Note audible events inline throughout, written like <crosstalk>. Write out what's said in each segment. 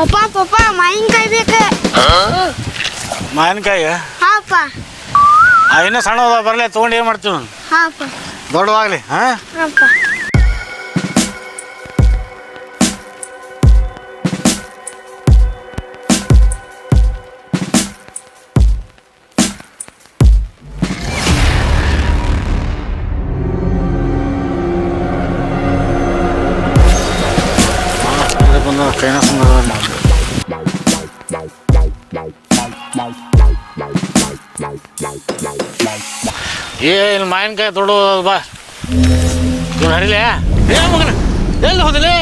ಪಪ್ಪ ಪಪ್ಪ ಮಾವಿನಕಾಯಿ ಬೇಕು. ಮಾವಿನಕಾಯಿ? ಹಾಪ. ಇನ್ನೂ ಸಣ್ಣ ಅದ ಬರಲಿ ತೊಗೊಂಡು ಏನು ಮಾಡ್ತೀವಿ? ಹಾಪ. ದೊಡ್ಡವಾಗಲಿ ಹಾಂ? ಹಾಪ. ಕೈನ ಸುಂದರ ಏ, ಇಲ್ಲಿ ಮಾವಿನಕಾಯಿ ದೊಡ್ಡ ಬಾ. ಇವ್ನು ಹರಿಲೆ? ಏ, ಮಗನ, ಎಲ್ಲಿ ಹೋದಿಲಿ?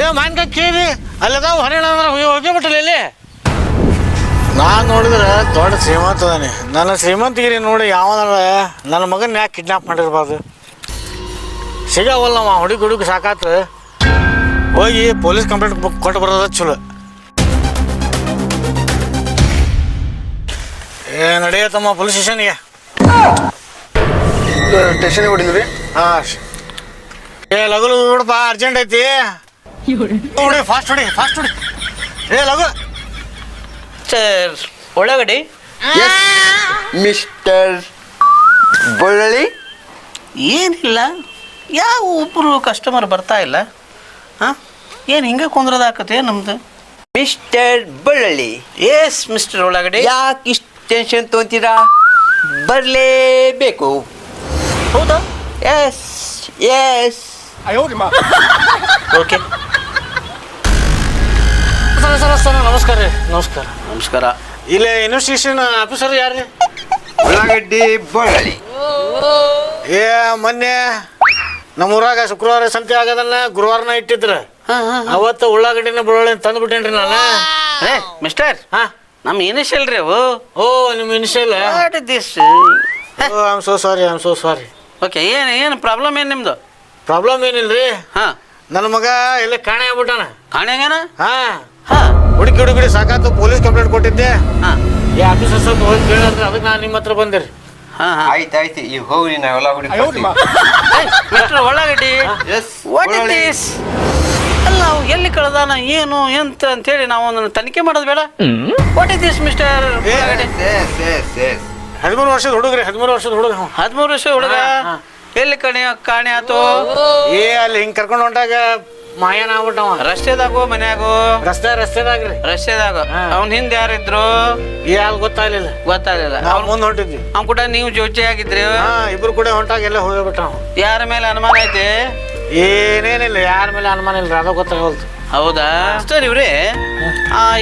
ಏ ಮಾವಿನಕಾಯಿ ಕೇಳಿ ಅಲ್ಲದಾವ ಹರಿಣ ಅಂದ್ರೆ ಹೋಗಿ ಬಿಟ್ಟಲಿ ಇಲ್ಲಿ? ನಾನು ನೋಡಿದ್ರೆ ದೊಡ್ಡ ಶ್ರೀಮಂತ ಅದಾನೆ. ನನ್ನ ಶ್ರೀಮಂತಗಿರಿ ನೋಡಿ ಯಾವನಾರ ನನ್ನ ಮಗನ ಯಾಕೆ ಕಿಡ್ನಾಪ್ ಮಾಡಿರ್ಬಾರ್ದು? ಸಿಗಾವಲ್ಲ ಅವ ಹುಡುಗಿ ಹುಡುಗಿ ಸಾಕಾತು ಹೋಗಿ ಪೊಲೀಸ್ ಕಂಪ್ಲೇಂಟ್ ಕೊಟ್ಟು ಬರೋದ ಚಲೋ. ಏ, ನಡೆಯತ್ತಮ್ಮ, ಪೊಲೀಸ್ ಸ್ಟೇಷನ್ಗೆ. ಸ್ಟೇಷನ್ಗೆ ಹೊಡಿದ್ರಿ? ಹಾಂ. ಏ ಲಗು ಲಗು ನೋಡಪ್ಪ ಅರ್ಜೆಂಟ್ ಐತಿ. ನೋಡಿ ಫಾಸ್ಟ್ ಹೊಡಿ ಫಾಸ್ಟ್ ಹೊಡಿ. ಏ ಲಗು. ಸರ್ ಒಳಗಡೆ. ಮಿಸ್ಟರ್ ಬಳ್ಳಳ್ಳಿ ಏನಿಲ್ಲ ಯಾವ ಒಬ್ಬರು ಕಸ್ಟಮರ್ ಬರ್ತಾ ಇಲ್ಲ? ಹಾಂ? ಏನು ಹಿಂಗೆ ಕುಂದ್ರದಾಕತ್ತೆ ನಮ್ದು? ಮಿಸ್ಟರ್ ಬಳ್ಳಿ. ಎಸ್ ಮಿಸ್ಟರ್ ಒಳಗಡೆ. ಯಾಕೆ ಇಷ್ಟು ಟೆನ್ಷನ್ ತೊಗೊಂತೀರಾ? ಬರಲೇಬೇಕು. ಹೌದಾ? Yes yes okay sir sir sir ನಮಸ್ಕಾರ ರೀ ನಮಸ್ಕಾರ. ನಮಸ್ಕಾರ. ಇಲ್ಲೇ ಇನ್ವೆಸ್ಟಿಗೇಷನ್ ಆಫೀಸರ್ ಯಾರು ರೀ ಉಳ್ಳಾಗಡ್ಡಿ ಬಳ್ಳಳ್ಳಿ ಏ ಮೊನ್ನೆ ನಮ್ಮೂರಾಗ ಶುಕ್ರವಾರ ಸಂತೆ ಆಗದಲ್ಲ ಗುರುವಾರನ ಇಟ್ಟಿದ್ರ. ಹಾಂ ಹಾಂ ಅವತ್ತು ಉಳ್ಳಾಗಡ್ಡಿನ ಬೆಳ್ಳುಳ್ಳಿ ತಂದು ಬಿಟ್ಟೇನ್ರಿ ನಾನು ಏ ಮಿಸ್ಟರ್ ಹಾ. ನಮ್ಮ ಇನಿಷಿಯಲ್ ರೀ ಅವು. ಓ ನಿಮ್ಮ initial what this oh am so sorry I'm so sorry okay ಏನು ಏನು ಪ್ರಾಬ್ಲಮ್ ಏನು ನಿಮ್ಮದು ಪ್ರಾಬ್ಲಮ್ ಏನಿಲ್ರಿ? ಹಾಂ. ನನ್ನ ಮಗ ಎಲ್ಲ ಕಾಣೆ ಆಗ್ಬಿಟ್ಟಾನ. ಕಾಣೆ ಹಾ. ಹಾಂ. ಹುಡುಕಿ ಹುಡುಗಿ ಸಾಕಾತು ಪೊಲೀಸ್ ಕಂಪ್ಲೇಂಟ್ ಕೊಟ್ಟಿದ್ದೆ. ಹಾಂ. ಈ ಆಫೀಸರ್ ಸ್ವಲ್ಪ ಹೋಗಿ ಕೇಳಿದ್ರೆ ಅದಕ್ಕೆ ನಾನು ನಿಮ್ಮ ಹತ್ರ ಬಂದೆ ರೀ. ಹಾಂ ಹಾಂ. ಆಯ್ತು ಆಯ್ತು. ಈಗ ಹೋಗ್ರಿ ನಾವೆಲ್ಲ ಹುಡುಗಿ mister yes what is this ಅಲ್ಲ ಅವು ಎಲ್ಲಿ ಕಳ್ದಾನ ಏನು ಎಂತ ಅಂತೇಳಿ ನಾವು ಅದನ್ನು ತನಿಖೆ ಮಾಡೋದು ಬೇಡ? ವಾಟ್ ಇಸ್ ದಿಸ್ ಮಿಸ್ಟರ್ ಉಳ್ಳಾಗಡ್ಡಿ ಹದಿಮೂರು ವರ್ಷದ ಹುಡುಗ್ರಿ ಹದಿಮೂರು ವರ್ಷದ ಹುಡುಗ. ಹದಿಮೂರು ವರ್ಷ ಹುಡುಗ. ಎಲ್ಲಿ ಕಣಿ ಕಾಣೆ ಆತು? ಏ ಅಲ್ಲಿ ಹಿಂಗ್ ಕರ್ಕೊಂಡು ಹೊಂಟಾಗ ಮಾಯನ ಆಗ್ಬಿಟ್ಟವ. ರಸ್ತೆದಾಗೋ ಮನ್ಯಾಗೋ? ರಸ್ತೆ ರಸ್ತೆದಾಗ್ರಿ. ರಸ್ತೆದಾಗ. ಅವ್ನ ಹಿಂದೆ ಯಾರಿದ್ರು? ಏ ಅಲ್ಲಿ ಗೊತ್ತಾಗ್ಲಿಲ್ಲ. ಅವ್ನ ಮುಂದೆ ಹೊಂಟಿದ್ವಿ. ಅವ್ನ ಕೂಡ ನೀವು ಜೋಚಿ ಆಗಿದ್ರಿ ಇಬ್ರು ಕೂಡ ಹೊಂಟಾಗ ಎಲ್ಲ ಹೋಗ್ಬಿಟ್ಟ ಯಾರ ಮೇಲೆ ಅನುಮಾನ ಐತಿ? ಏನೇನಿಲ್ಲ ಯಾರ ಮೇಲೆ ಅನುಮಾನ ಇಲ್ಲ ಅದ ಗೊತ್ತಾಗಲ್ತು. ಹೌದಾ? ಸರ್ ಇವ್ರಿ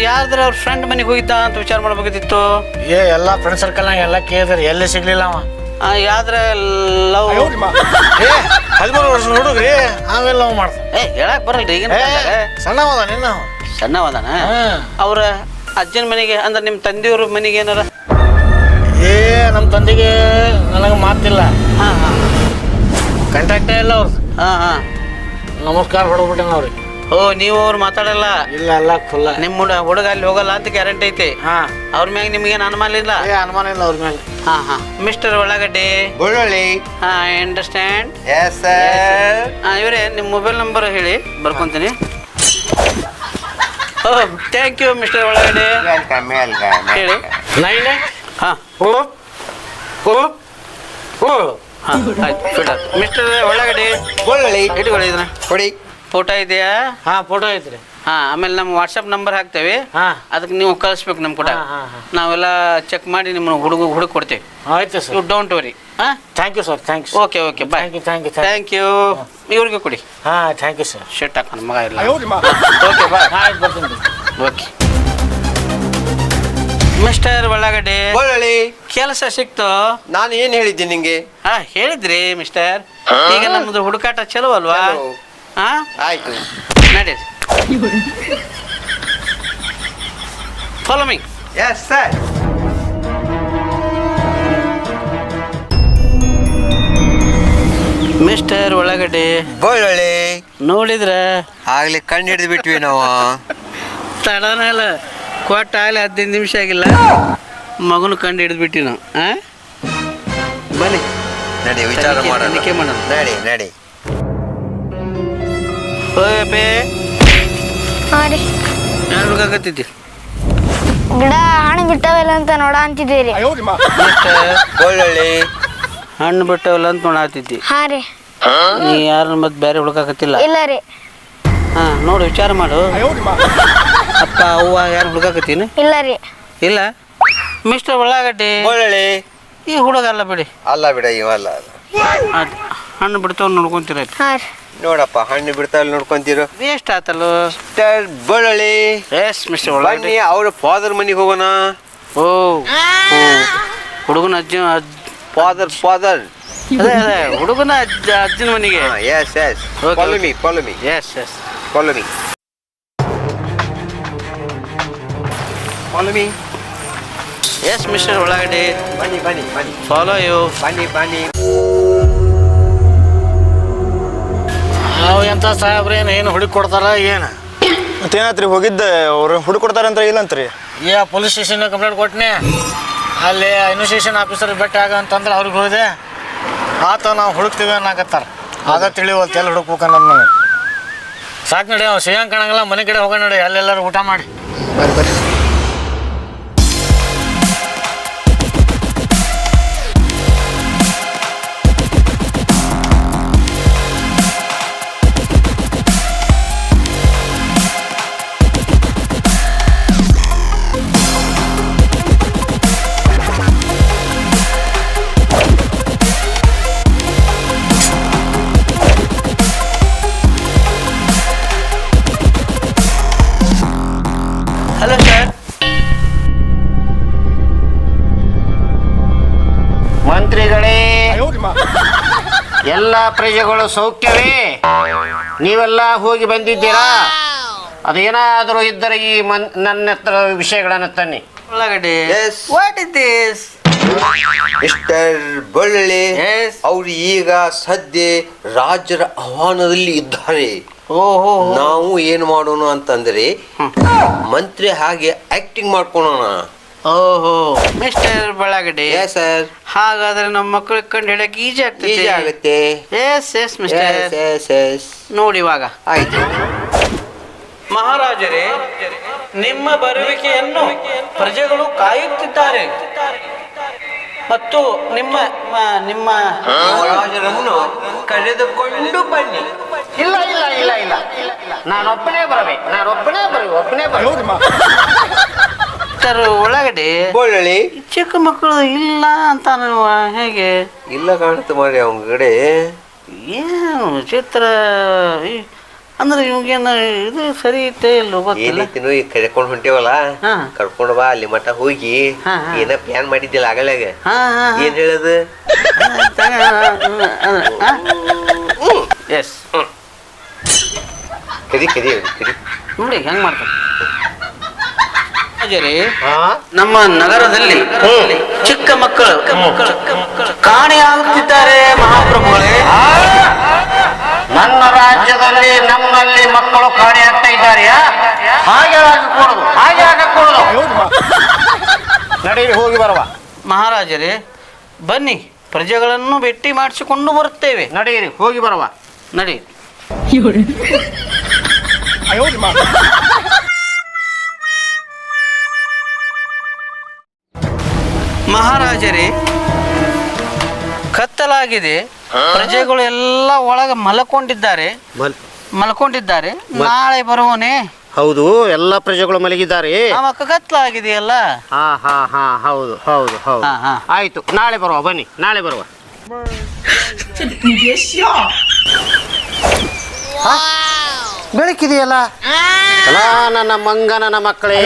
ಯಾರ್ದ್ರ ಅವ್ರ ಫ್ರೆಂಡ್ ಮನೆಗೆ ಹೋಗಿದ್ದ ಅಂತ ವಿಚಾರ ಮಾಡ್ಬೇಕಿತ್ತು? ಏ ಎಲ್ಲ ಫ್ರೆಂಡ್ ಸರ್ಕಲ್ ಎಲ್ಲ ಕೇಳಿದ್ರೆ ಎಲ್ಲಿ ಸಿಗ್ಲಿಲ್ಲ ಅವ? ಯಾವ್ದ್ರ ಲವ್ ಏ ಹದಿಮೂರು ವರ್ಷ ಹುಡುಗ್ರಿ ಆಮೇಲೆ ಲವ್ ಮಾಡ್ತಾನೆ ಏ ಹೇಳಕ್ ಬರಲ್ರಿ ಈಗಿನ. ಸಣ್ಣವದ ನಿನ್ನ ಸಣ್ಣವದಾನ. ಅವ್ರ ಅಜ್ಜನ ಮನೆಗೆ ಅಂದ್ರೆ ನಿಮ್ಮ ತಂದೆಯವ್ರ ಮನೆಗೆ ಏನಾರ? ಏ ನಮ್ಮ ತಂದೆಗೆ ನನಗೆ ಮಾತಿಲ್ಲ. ಹಾಂ ಹಾಂ. ಕಾಂಟ್ಯಾಕ್ಟೇ ಇಲ್ಲ ಅವ್ರದ್ದು ಹಾಂ ಹಾಂ. ನಮಸ್ಕಾರ ಹೊಡ್ಬಿಟ್ಟೆ ಅವ್ರಿಗೆ. ಓ ನೀವು ಅವ್ರು ಮಾತಾಡಲ್ಲ. ಇಲ್ಲ ಅಲ್ಲ ಖುಲ್ಲ ನಿಮ್ಮ ಹುಡುಗ ಹುಡುಗ ಅಲ್ಲಿ ಹೋಗಲ್ಲ ಅಂತ ಗ್ಯಾರಂಟಿ ಐತಿ. ಹಾ. ಅವ್ರ ಮ್ಯಾಗ ನಿಮ್ಗೇನು ಅನುಮಾನ ಇಲ್ಲ? ಏ ಅನುಮಾನ ಇಲ್ಲ ಅವ್ರ ಮೇಲೆ ಹಾಂ ಹಾಂ. ಮಿಸ್ಟರ್ ಉಳ್ಳಾಗಡ್ಡಿ. ಗುಳ್ಳುಳ್ಳಿ ಹಾಂ ಅಂಡರ್ಸ್ಟ್ಯಾಂಡ್ ಎಸ್ ಸರ್ ಹಾಂ ಇವರೇ ನಿಮ್ಮ ಮೊಬೈಲ್ ನಂಬರ್ ಹೇಳಿ. ಬರ್ಕೊಂತೀನಿ. ಓ thank you mister welcome welcome ಹೇಳಿ. ನೈನ್ ಹಾಂ. ಓ ಓ ಓ ಹಾಂ ಆಯ್ತು ಮಿಸ್ಟರ್ ಒಳಗಡೆ ಬಳ್ಳಳ್ಳಿ. ಇಟ್ಕೊಳ್ಳಿ ಇದನ್ನ. ಕೊಡಿ. ಫೋಟೋ ಇದೆಯಾ? ಹಾ ಫೋಟೋ ಐತ್ರಿ. ಹಾ ಆಮೇಲೆ ನಮ್ಮ ವಾಟ್ಸಪ್ ನಂಬರ್ ಹಾಕ್ತೇವೆ. ಹಾ. ಅದಕ್ಕೆ ನೀವು ಕಳಿಸ್ಬೇಕು ನಮ್ಮ ಕೂಡ. ಹಾ, ಹಾ, ಹಾ. ನಾವೆಲ್ಲ ಚೆಕ್ ಮಾಡಿ ನಿಮ್ಮ ಹುಡುಗ ಹುಡುಗ ಕೊಡ್ತೇವೆ. ಆಯ್ತು ಯು ಸರ್ ಡೋಂಟ್ ವರಿ ಹಾಂ? Thank you sir thanks okay okay bye thank you thank you thank thank you ಇವ್ರಿಗೆ ಕೊಡಿ. ಹಾಂ ಥ್ಯಾಂಕ್ ಯು ಸರ್ ಶರ್ಟ್ ಹಾಕೋಣ ಮಗ ಇಲ್ಲ. ಓಕೆ ಬಾಯ್ ಆಯ್ತು ಬರ್ತೀನಿ ಓಕೆ ಮಿಸ್ಟರ್ ಒಳಗಡೆ ಒಳ್ಳಿ ಕೆಲಸ ಸಿಕ್ತು? ನಾನು ಏನು ಹೇಳಿದ್ದೀನಿ ನಿಂಗೆ? ಹಾ ಹೇಳಿದ್ರಿ ಮಿಸ್ಟರ್ ಈಗ ನಮ್ದು ಹುಡುಕಾಟ ಚಲೋ ಅಲ್ವಾ? ಚಲೋ. ಹಾ? ಆಯ್ತು. ನಡೀರಿ. Follow me yes sir mister ಒಳಗಡೆ ಬಳ್ಳಳ್ಳಿ ನೋಡಿದ್ರ ಆಗ್ಲಿ ಕಣ್ಣು ಹಿಡಿದು ಬಿಟ್ವಿ ನಾವು. ತಡನಲ್ಲ ಕೊಟ್ಟ ಆಗ್ಲಿ ಹದಿನೈದು ನಿಮಿಷ ಆಗಿಲ್ಲ. ಮಗನ ಕಂಡು ಹಿಡಿದು ಬಿಟ್ಟಿ ನಾವು ಆ? ಬನ್ನಿ. ನಡಿ ವಿಚಾರ ಮಾಡಿ ಮಾಡೋಣ. ನಡಿ ನಡಿ. ಹಾ ರೀ. ಯಾರು ಗಿಡ ಹಣ್ಣು ಬಿಟ್ಟಾವಲ್ಲ ಅಂತ ನೋಡ ಅಂತಿದ್ದೀರಿ. ಬೆಳ್ಳುಳ್ಳಿ ಹಣ್ಣು ಬಿಟ್ಟವಲ್ಲ ಅಂತ ನೋಡಾತಿದ್ದಿ ಹಾಂ ರೀ. ನೀ ಯಾರನ್ನ ಮತ್ತೆ ಬೇರೆ ಹುಡುಕಾಕತ್ತಿಲ್ಲ? ಇಲ್ಲ ರೀ. ಹಾ ನೋಡು ವಿಚಾರ ಮಾಡು. ಅಪ್ಪ ಅವ್ವ ಯಾರು ಹುಡುಕಾಕತ್ತೀನಿ? ಇಲ್ಲ ರೀ. ಇಲ್ಲ? ಮಿಸ್ಟರ್ ಉಳ್ಳಾಗಡ್ಡಿ. ಬೆಳ್ಳುಳ್ಳಿ ಈ ಹುಡುಗ ಅಲ್ಲ ಬಿಡಿ. ಅಲ್ಲ ಬಿಡ ಇವಲ್ಲ ಅದ್ ಹಣ್ಣು ಬಿಡ್ತಾವ ನೋಡ್ಕೊಂತೀರ ನೋಡಪ್ಪ ಹಣ್ಣು ಬಿಡ್ತಾವ ನೋಡ್ಕೊಂತೀರ? ವೇಸ್ಟ್ ಆತಲ್ಲ. ಬೆಳ್ಳುಳ್ಳಿ ಎಸ್ ಮಿಸ್ಟರ್ ಬನ್ನಿ ಅವ್ರ ಫಾದರ್ ಮನೆಗೆ ಹೋಗೋಣ. ಓ ಹುಡುಗನ ಅಜ್ಜ ಅಜ್ಜ. ಫಾದರ್ ಫಾದರ್ ಅದೇ ಅದೇ ಹುಡುಗನ ಅಜ್ಜ ಅಜ್ಜನ ಮನೆಗೆ. Yes yes follow. Me follow me yes yes follow me follow me yes mister Ullagaddi ಬನ್ನಿ ಬನ್ನಿ ಬನ್ನಿ. ಫಾಲೋ ಯು ಬನ್ನಿ ಬನ್ನಿ. ನಾವು ಎಂತ ಸಾಹೇಬ್ರು ಏನು ಏನು ಹುಡುಕಿ ಕೊಡ್ತಾರ ಏನು? ಮತ್ತೇನಾತ್ರಿ ಹೋಗಿದ್ದೆ ಅವ್ರು. ಹುಡುಕೊಡ್ತಾರಂತ ಇಲ್ಲಂತ್ರಿ ಏ ಪೊಲೀಸ್ ಸ್ಟೇಷನ್ ಕಂಪ್ಲೇಂಟ್ ಕೊಟ್ಟನೆ ಅಲ್ಲಿ ಇನ್ವೆಸ್ಟಿಗೇಷನ್ ಆಫೀಸರ್ ಭೇಟಿ ಆಗ ಅಂತಂದ್ರೆ ಅವ್ರಿಗೆ ಹೋದೆ. ಆತ ನಾವು ಹುಡುಕ್ತೀವಿ ಅನ್ನಕತ್ತಾರ. ಆಗ ತಿಳಿವಲ್ತು ಎಲ್ಲಿ ಹುಡುಕ್ಬೇಕು ಅನ್ನೋದು ನನಗೆ ಸಾಕು ನಡಿ ಅವ್ನು ಸಿಗಂಗೆ ಕಾಣಂಗಿಲ್ಲ ಮನೆ ಕಡೆ ಹೋಗೋಣ ನಡಿ ಅಲ್ಲೆಲ್ಲರೂ ಊಟ ಮಾಡಿ. ಬರ್ರಿ ಬರ್ರಿ. ಮಂತ್ರಿಗಳೇ. ಎಲ್ಲ ಪ್ರಜೆಗಳು ಸೌಖ್ಯವೇ. ನೀವೆಲ್ಲ ಹೋಗಿ ಬಂದಿದ್ದೀರಾ? ಅದೇನಾದರೂ ಇದ್ದರೆ ಈ ಮನ್ ನನ್ನ ಹತ್ರ ವಿಷಯಗಳನ್ನು ತನ್ನಿ. Ullagaddi. Yes. What is this mister Balli Yes. ಅವ್ರು ಈಗ ಸದ್ಯ ರಾಜರ ಆಹ್ವಾನದಲ್ಲಿ ಇದ್ದಾರೆ. ಓಹೋ. ನಾವು ಏನು ಮಾಡೋಣ ಅಂತಂದ್ರೆ ಮಂತ್ರಿ ಹಾಗೆ ಆಕ್ಟಿಂಗ್ ಮಾಡ್ಕೊಳೋಣ. ಓಹೋ. ಮಿಸ್ಟರ್ ಬೆಳಗಡೆ ಎಸ್ ಸರ್ ಹಾಗಾದ್ರೆ ನಮ್ಮ ಮಕ್ಕಳು ಕಂಡು ಹೇಳಕ್ ಈಜಿ ಆಗ್ತದೆ. ಈಜಿ ಆಗುತ್ತೆ. Yes yes mister yes yes ನೋಡಿ ಇವಾಗ. ಆಯ್ತು. ಮಹಾರಾಜರೇ ನಿಮ್ಮ ಬರುವಿಕೆಯನ್ನು ಪ್ರಜೆಗಳು ಕಾಯುತ್ತಿದ್ದಾರೆ. ಮತ್ತು ನಿಮ್ಮ ನಿಮ್ಮ ರಾಜರನ್ನು ಕರೆದುಕೊಂಡು ಬನ್ನಿ. ಇಲ್ಲ ಇಲ್ಲ ಇಲ್ಲ ಇಲ್ಲ. ನಾನೊಬ್ಬನೇ ಬರಬೇಕು. ನಾನೊಬ್ಬನೇ ಬರಬೇಕು. ಒಬ್ಬನೇ ಬರಬೇಕು. <laughs> ಮಿಸ್ಟರ್ ಒಳಗಡೆ. ಬಳ್ಳಿ ಚಿಕ್ಕ ಮಕ್ಕಳು ಇಲ್ಲ ಅಂತ ಹೇಗೆ? ಇಲ್ಲ ಕಾಣುತ್ತೆ ಮಾಡಿ ಅವನ ಕಡೆ. ಏನು ಚಿತ್ರ ಅಂದ್ರೆ ಇವಂಗೇನು ಇದು ಸರಿ ಐತೆ ಇಲ್ಲೋ ಗೊತ್ತಿಲ್ಲ. ಈಗ ಕರ್ಕೊಂಡು ಹೊಂಟೇವಲ್ಲ? ಹಾ. ಕರ್ಕೊಂಡು ಬಾ ಅಲ್ಲಿ ಮಠ ಹೋಗಿ. ಏನ ಪ್ಲಾನ್ ಮಾಡಿದ್ದಿಲ್ಲ ಆಗಲಾಗ ಹಾ ಏನ್ ಹೇಳದು? ಎಸ್ ಕರಿ ಕರಿ ಅವ್ರು, ಕರಿ. ನೋಡಿ ಹೆಂಗ್ ಮಾಡ್ತಾರೆ. ಹಾಜರಿ ನಮ್ಮ ನಗರದಲ್ಲಿ ಚಿಕ್ಕ ಮಕ್ಕಳು ಕಾಣೆಯಾಗುತ್ತಿದ್ದಾರೆ ಮಹಾಪ್ರಭುಗಳೇ. ನನ್ನ ರಾಜ್ಯದಲ್ಲಿ ನಮ್ಮಲ್ಲಿ ಮಕ್ಕಳು ಕಾಣೆಯಾಗ್ತಾ ಇದ್ದಾರೆ ಹಾಗೆ ಆಗಕೂಡದು ಹಾಗೆ ಆಗಕೂಡದು. <laughs> ನಡೀರಿ ಹೋಗಿ ಬರುವ. ಮಹಾರಾಜರೇ ಬನ್ನಿ ಪ್ರಜೆಗಳನ್ನು ಭೇಟಿ ಮಾಡಿಸಿಕೊಂಡು ಬರುತ್ತೇವೆ. ನಡೀರಿ ಹೋಗಿ ಬರುವ. ನಡಿ. ಮಹಾರಾಜರೇ ಕತ್ತಲಾಗಿದೆ. ಪ್ರಜೆಗಳು ಎಲ್ಲ ಒಳಗೆ ಮಲ್ಕೊಂಡಿದ್ದಾರೆ. ಮಲ್ಕೊಂಡಿದ್ದಾರೆ. ನಾಳೆ ಬರುವನೆ ಹೌದು ಎಲ್ಲ ಪ್ರಜೆಗಳು ಮಲಗಿದ್ದಾರೆ. ಅವಾಗ ಕತ್ತಲಾಗಿದೆಯಲ್ಲ ಹಾ ಹಾ ಹಾ ಹೌದು ಹೌದು ಹೌದು. ಹಾ, ಹಾ. ಆಯ್ತು ನಾಳೆ ಬರುವ ಬನ್ನಿ ನಾಳೆ ಬರುವ. ಹಾ? ಬೆಳಕಿದೆಯಲ್ಲ? ಅಲ್ಲ ನನ್ನ ಮಂಗನನ ಮಕ್ಕಳೇ.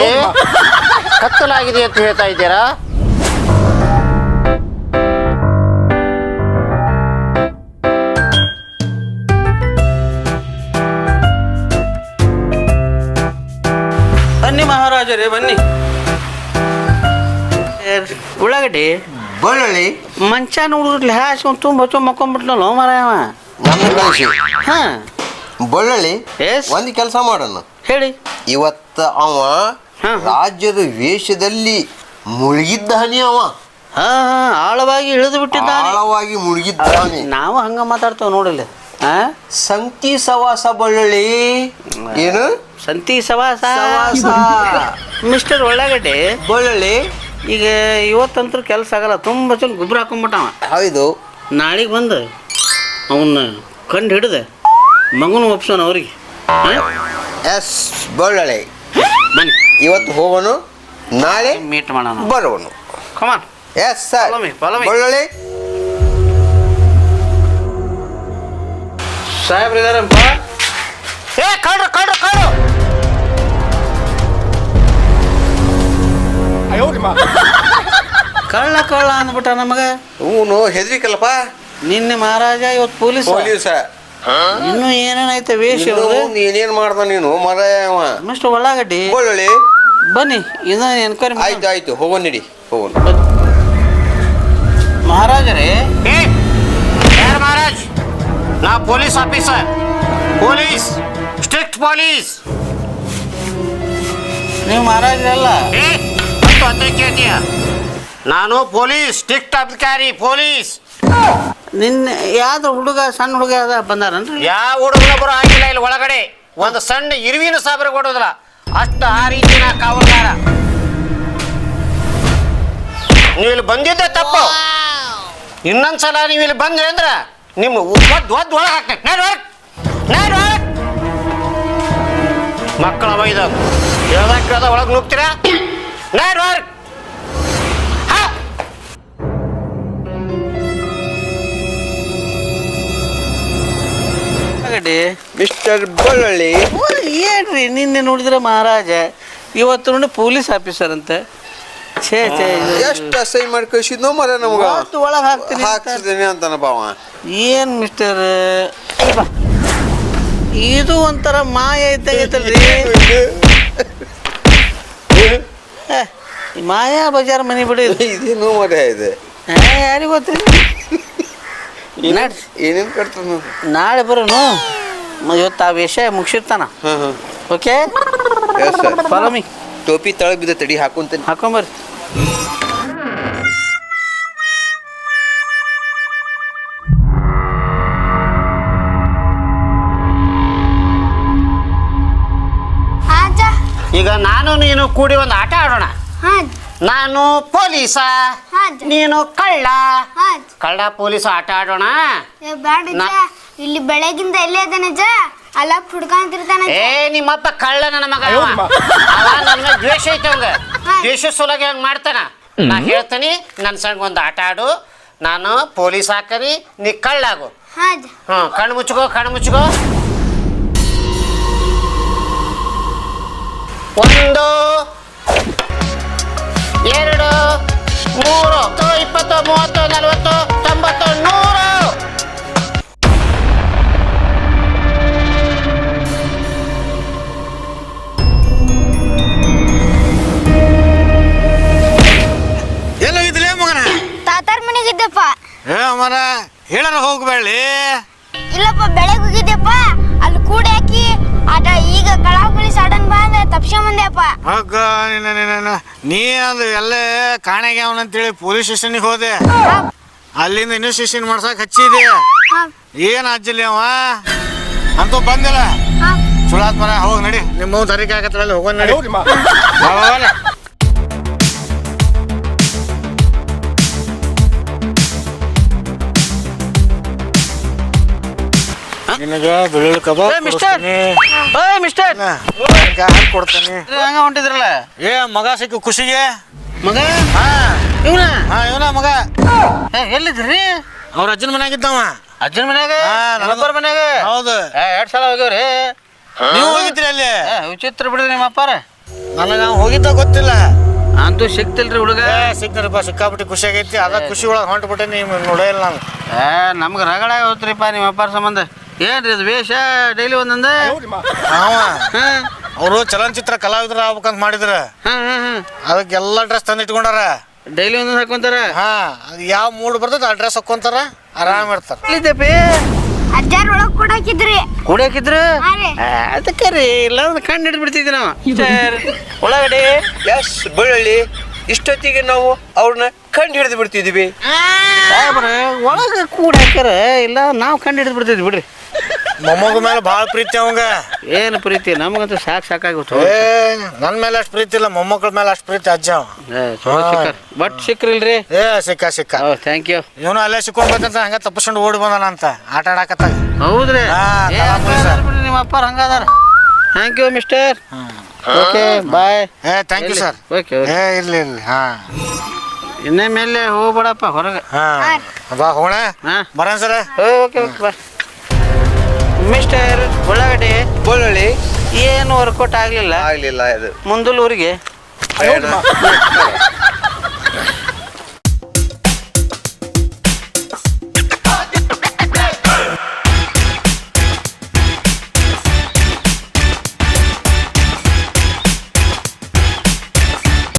ಕತ್ತಲಾಗಿದೆ ಅಂತ ಹೇಳ್ತಾ ಇದ್ದೀರಾ? ಮಹಾರಾಜರೇ ಬನ್ನಿ. ಉಳ್ಳಾಗಡ್ಡಿ? ಬೆಳ್ಳುಳ್ಳಿ? ಮಂಚ ಹಾಸಿ ಒಂದು ತುಂಬ ತುಂಬ ಮಕ್ಕೊಂಡ್ಬಿಟ್ನಲ್ಲ ಮಾರಾಯವ ನಮ್ಮ ಕಳಿಸಿ ಹಾ. ಬೆಳ್ಳುಳ್ಳಿ ಎಸ್. ಒಂದು ಕೆಲಸ ಮಾಡೋಣ. ಹೇಳಿ. ಇವತ್ತ ಅವ ಹಾ. ರಾಜ್ಯದ ವೇಷದಲ್ಲಿ ಮುಳುಗಿದ್ದಾನೆ ಅವ. ಹಾ ಹಾ ಆಳವಾಗಿ ಇಳಿದು ಬಿಟ್ಟಿದ್ದಾನೆ. ಆಳವಾಗಿ ಮುಳುಗಿದ್ದಾನೆ ನಾವು ಹಂಗ ಮಾತಾಡ್ತೇವೆ ನೋಡಿಲ್ಲ. ಸಂತಿ ಸವಾಸ ಬಳ್ಳುಳ್ಳಿ. ಏನು? ಸಂತಿ ಸವಾಸ. ಸವಾಸ. ಮಿಸ್ಟರ್ ಒಳ್ಳಾಗಡ್ಡೆ. ಬಳ್ಳುಳ್ಳಿ. ಈಗ ಇವತ್ತಂತೂ ಕೆಲಸ ಆಗಲ್ಲ ತುಂಬ ಚಂದ ಗೊಬ್ಬರ ಹಾಕೊಂಡ್ಬಿಟ್ಟವ ಹೌದು. ನಾಳೆಗೆ ಬಂದು ಅವನ್ನ ಕಂಡು ಹಿಡಿದ ಮಗನ ಒಪ್ಸೋಣ ಅವ್ರಿಗೆ. ಎಸ್ ಬಳ್ಳುಳ್ಳಿ. ಬನ್ನಿ. ಇವತ್ತು ಹೋಗೋನು ನಾಳೆ ಮೀಟ್ ಮಾಡೋಣ. ಬರೋನು. ಕಮಾನ್ ಎಸ್ ಸರ್ ಬಳ್ಳುಳ್ಳಿ. ಸಾಹೇಬ್ರು ಇದಾರಪ್ಪ. ಏ ಕಳ್ರು ಕಳ್ರು ಕಳ್ರು. ಕಳ್ಳ ಕಳ್ಳ ಅಂದ್ಬಿಟ್ಟ ನಮಗ. ಹ್ಞೂ ಹೆದ್ರಿಕಲ್ಲಪ್ಪ? ನಿನ್ನೆ ಮಹಾರಾಜ ಇವತ್ತು ಪೊಲೀಸ್. ಪೊಲೀಸ. ಇನ್ನು ಏನೇನೈತೆ ವೇಷ ನೀನೇನ್ ಮಾಡ್ದ ನೀನು ಮರ ಮಿಸ್ಟರ್ ಉಳ್ಳಾಗಡ್ಡಿ ಬಳ್ಳುಳ್ಳಿ ಬನ್ನಿ ಇದನ್ನ ಎನ್ಕ್ವೈರಿ ಆಯ್ತು ಆಯ್ತು ಹೋಗೋಣ ನಡಿ ಹೋಗೋಣ police officer police strict police ನೀವು ಮಹಾರಾಜರಲ್ಲ? ಏ ಮತ್ತು ಅಂತ ಕೇಳ್ತೀಯ. ನಾನು ಪೊಲೀಸ್ ಸ್ಟ್ರಿಕ್ಟ್ ಅಧಿಕಾರಿ ಪೊಲೀಸ್. ನಿನ್ನ ಯಾವ್ದು ಹುಡುಗ ಸಣ್ಣ ಹುಡುಗ ಅದ ಬಂದಾರನ್ರಿ? ಯಾವ ಹುಡುಗನ ಬರೋ ಆಗಿಲ್ಲ ಇಲ್ಲಿ ಒಳಗಡೆ. ಒಂದು ಸಣ್ಣ ಇರುವಿನ ಸಾಬರ ಕೊಡೋದಿಲ್ಲ. ಅಷ್ಟು ಆ ರೀತಿ ನಾ ಕಾವಲ್ದಾರ. ನೀವು ಇಲ್ಲಿ ಬಂದಿದ್ದೆ ತಪ್ಪು. ಇನ್ನೊಂದ್ಸಲ ನೀವು ಇಲ್ಲಿ ಬಂದ್ರಿ ಅಂದ್ರ ನಿಮ್ಮ ಒದ್ದು ಒದ್ದು ಒಳಗೆ ಹಾಕ್ತೇನೆ ನಾನು ಹೊರಗೆ ನಾನು ಹೊರಗೆ ಮಕ್ಕಳ ಬೈದ ಹೇಳ್ದಾಗ ಕೇಳ್ದ ಒಳಗೆ ನುಗ್ತೀರಾ ನಾನು ಹೊರಗೆ ಮಿಸ್ಟರ್ ಬಳ್ಳಿ ಏನ್ರಿ ನಿನ್ನೆ ನೋಡಿದ್ರೆ ಮಹಾರಾಜ. ಇವತ್ತು ನೋಡಿ ಪೊಲೀಸ್ ಆಫೀಸರ್ ಅಂತ. ಛೇ ಛೇ ಇದು- ಎಷ್ಟು ಅಸೈ ಮಾಡಿ ಕಳಿಸಿದ್ನು ಮರ ನಮ್ಗೆ. ಇವತ್ತು ಒಳಗೆ ಹಾಕ್ತೀನಿ ಅಂತ. ಹಾಕ್ಸಿದ್ದೀನಿ ಅಂತಾನಪ್ಪ ಅವ ಏನ್ ಮಿಸ್ಟರ್ ಇದು ಒಂಥರ ಮಾಯ ಇದ್ದಾಗೈತಲ್ರಿ ಹೇ, ಈ ಮಾಯಾ ಬಜಾರ್ ಮನೆ ಬಿಡಿ ಇದು. <laughs> ಇದೇನು ಮರ ಇದೆ. ಹೇ, ಯಾರಿಗ್ ಗೊತ್ತ್ರಿ ನಡ್ರಿ ಏನೇನ್ ಕಟ್ತಾನ ನಾಳೆ ಬರೋನು. ಮ- ಇವತ್ತು ಆ ವಿಷಯ ಮುಗಿಸಿರ್ತಾನ. ಹಾ ಹಾ. Okay yes sir follow me ಟೋಪಿ ತಳ ಬಿದ್ದ ತಡಿ ಹಾಕೊಂತೀನಿ. ಹಾಕೊಂಬರ್ರಿ. ಈಗ ನಾನು ನೀನು ಕೂಡಿ ಒಂದು ಆಟ ಆಡೋಣ. ಹಾ ನಾನು ಪೊಲೀಸ ನೀನು ಕಳ್ಳ. ಹಾ ಕಳ್ಳ ಪೊಲೀಸ್ ಆಟ ಆಡೋಣ. ಇಲ್ಲಿ ಬೆಳಗಿಂದ ಇಲ್ಲೇ ಇದ್ದಾನೆ ನಿಜ? ಅಲ್ಲ ಹುಡ್ಕೊಂತಿರ್ತಾನೆ ಏ ನಿಮ್ಮಪ್ಪ ಕಳ್ಳ ನನ್ನ ಮಗ. ನನ್ನ ದ್ವೇಷ ಐತೆ ಅವಂಗ. ದ್ವೇಷ ಸೊಲಗೆ ಹಂಗೆ ಮಾಡ್ತಾನ? ನಾ ಹೇಳ್ತೀನಿ ನನ್ನ ಸಂಗ ಒಂದು ಆಟ ಆಡು ನಾನು ಪೊಲೀಸ್ ಹಾಕರಿ ನೀ ಕಳ್ಳಾಗು. ಹ್ಮ್ ಹ್ಞೂ ಕಣ್ಣು ಮುಚ್ಕೋ ಕಣ್ಣು ಮುಚ್ಕೋ. ಒಂದು ಎರಡು ಮೂರು ಇಪ್ಪತ್ತು ಮೂವತ್ತು ನಲವತ್ತು. ಏ ಮರ ಹೇಳರ ಹೋಗ್ಬೇಡಿ ಇಲ್ಲಪ್ಪ ಬೆಳಗ್ಗೆ ಹೋಗಿದ್ದೆಪ್ಪ ಅಲ್ಲಿ ಕೂಡಿ ಹಾಕಿ ಆಟ ಈಗ ಕಳಾವ್ ಸಡನ್ ಬಾ ಅಂದ್ರೆ ತಪ್ಸ್ಕೊಂಬಂದೆಪ್ಪ ಹಗ್ಗ ನಿನ್ನ ನಿನ್ನ ನೀ ಅದು ಎಲ್ಲ ಕಾಣೆಗೆ ಅವನಂತೇಳಿ ಪೊಲೀಸ್ ಸ್ಟೇಷನ್ಗೆ ಹೋದೆ. ಅಲ್ಲಿಂದ ಇನ್ವೆಸ್ಟಿಗೇಷನ್ ಮಾಡ್ಸಕ್ ಹಚ್ಚಿದೆ. ಏನ್ ಹಚ್ಚಿಲ್ಲ ಅವ? ಅಂತೂ ಬಂದಿಲ್ಲ. ಸುಳಾತ್ ಮರ ಹೋಗ್ ನಡಿ. ನಿಮ್ಮ ತರಿಕೆ ಆಗತ್ತಲ್ಲಿ ಹೋಗೋಣ ನಡಿ. ನಿನಗೆ ಬೆಳ್ಳುಳ್ಳಿ ಕಬಾಬ್ ಏ, ಮಿಸ್ಟರ್. ಕೊಡಿಸ್ತೀನಿ. ಓಯ್ ಮಿಸ್ಟರ್ ನಿನಗೆ ಹಾಕ್ ಕೊಡ್ತೀನಿ. ಹಂಗ ಹೊಂಟಿದ್ರಲ್ಲ? ಏ ಮಗ ಸಿಕ್ಕು ಖುಷಿಗೆ. ಮಗ? ಹಾ. ಇವನ? ಹಾ ಇವನ ಮಗ. ಎಲ್ಲಿದ್ರಿ ಅವ್ರ ಅಜ್ಜನ ಮನ್ಯಾಗಿದ್ದವ ಅಜ್ಜನ ಮನ್ಯಾಗ? ಹಾ, ನಮ್ಮಪ್ಪರ ಮನ್ಯಾಗ? ಹೌದು. ಏ, ಎರಡ್ ಸಲ ಹೋಗ್ಯವ್ರಿ ನೀವು ಹೋಗಿದ್ರಿ ಅಲ್ಲಿ? ಏ, ವಿಚಿತ್ರ ಬಿಡ್ರಿ ನಿಮ್ಮ ಅಪ್ಪಾರ. ನನಗೆ ಹೋಗಿದ್ದ ಗೊತ್ತಿಲ್ಲ. ಅಂತೂ ಸಿಕ್ತಿಲ್ರಿ ಹುಡುಗ. ಏ ಸಿಕ್ತಾರಪ್ಪ ಸಿಕ್ಕಾಪಟ್ಟಿ ಖುಷಿ ಆಗೈತಿ. ಅದ ಖುಷಿ ಒಳಗೆ ಹೊಂಟ್ಬಿಟ್ಟೆ ನೀವು ನೋಡೇ ಇಲ್ಲ ನಾನು. ಏ ನಮ್ಗೆ ರಗಡ ಹೋತ್ರಿಪ್ಪ ನಿಮ್ಮ ಅಪ್ಪಾರ ಸಂಬಂಧ. ಏನ್ರಿ ಇದು ವೇಷ ಡೈಲಿ ಒಂದೊಂದ? ಅವ ಹಾ. ಅವರು ಚಲನಚಿತ್ರ ಕಲಾವಿದ್ರ ಆಗ್ಬೇಕಂತ ಮಾಡಿದ್ರ. ಅದಕ್ಕೆಲ್ಲ ಹಾ ಹಾ. ಅದಕ್ಕೆ ಎಲ್ಲ ಡ್ರೆಸ್ ತಂದು ಇಟ್ಕೊಂಡಾರ ಡೈಲಿ ಒಂದೊಂದು ಹಾಕೊಂತಾರ? ಹಾ. ಅದು ಯಾವ ಮೂಡ್ ಬರ್ತದ ಆ ಡ್ರೆಸ್ ಹಾಕೊಂತಾರ. ಆರಾಮ್ ಇರ್ತಾರ. ಎಲ್ಲಿದ್ದಪ್ಪಿ ಅಜ್ಜಾರ್ ಒಳಗ್ ಕೂಡ ಹಾಕಿದ್ರಿ. ಕುಡಿಯಾಕಿದ್ರು. ಅದಕ್ಕೆ ರೀ ಇಲ್ಲ ಅಂದ್ರೆ ಕಣ್ಣು ಹಿಡಿದು ಬಿಡ್ತಿದ್ವಿ ನಾವು. ಸರ್ ಒಳಗಡೆ ಎಸ್ ಬಳ್ಳಿ ಇಷ್ಟೊತ್ತಿಗೆ ನಾವು ಅವ್ರನ್ನ ಕಂಡು ಹಿಡಿದು ಬಿಡ್ತಿದ್ವಿ. ಒಳಗ ಒಳಗೆ ಕೂಡ ಹಾಕ್ಯಾರ ಇಲ್ಲ ನಾವು ಕಂಡು ಹಿಡಿದು ಬಿಡ್ತಿದ್ವಿ ಬಿಡ್ರಿ. ಮೊಮ್ಮಗ ಮೇಲೆ ಭಾಳ ಪ್ರೀತಿ ಅವಂಗ. ಏನು ಪ್ರೀತಿ? ನಮಗಂತೂ ಸಾಕು ಸಾಕಾಗುತ್ತೆ ಏ ನನ್ನ ಮೇಲೆ ಅಷ್ಟು ಪ್ರೀತಿ ಇಲ್ಲ ಮೊಮ್ಮಕ್ಕಳ ಮೇಲೆ ಅಷ್ಟು ಪ್ರೀತಿ ಅಜ್ಜ ಅವ. ಬಟ್ ಸಿಕ್ರಿಲ್ರಿ? ಏ ಸಿಕ್ಕ ಸಿಕ್ಕ. ಓ ಥ್ಯಾಂಕ್ ಯು ಇವನು ಅಲ್ಲೇ ಸಿಕ್ಕೊಂಡ್ಬೇಕಂತ ಹಂಗ ತಪ್ಪಿಸ್ಕೊಂಡು ಓಡಿ ಬಂದಾನ ಅಂತ ಆಟ ಆಡಕತ್ತಾಗ. ಹೌದ್ರಿ? ಹಾ, ಏ, ಕಲಾ ಹಂಗಾದಾರ ನಿಮ್ಮ ಅಪ್ಪ ಹಂಗಾದಾರ. Thank you mister okay bye ಏ thank you sir okay okay ಏ ಇರ್ಲಿ ಇರ್ಲಿ ಹಾ. ಇನ್ನೇ ಮೇಲೆ ಹೋಗ್ಬೇಡಪ್ಪ ಹೊರಗೆ. ಹಾ. ಬಾ ಹೋಣ ಹಾ. ಬರೋಣ ಸರ ಓಕೆ ಓಕೆ ಬಾ ಮಿಸ್ಟರ್ ಉಳ್ಳಾಗಡ್ಡೆ ಬೆಳ್ಳುಳ್ಳಿ ಏನು ವರ್ಕೌಟ್ ಆಗ್ಲಿಲ್ಲ? ಆಗ್ಲಿಲ್ಲ ಇದು. ಮುಂದಲ್ ಊರಿಗೆ. <laughs>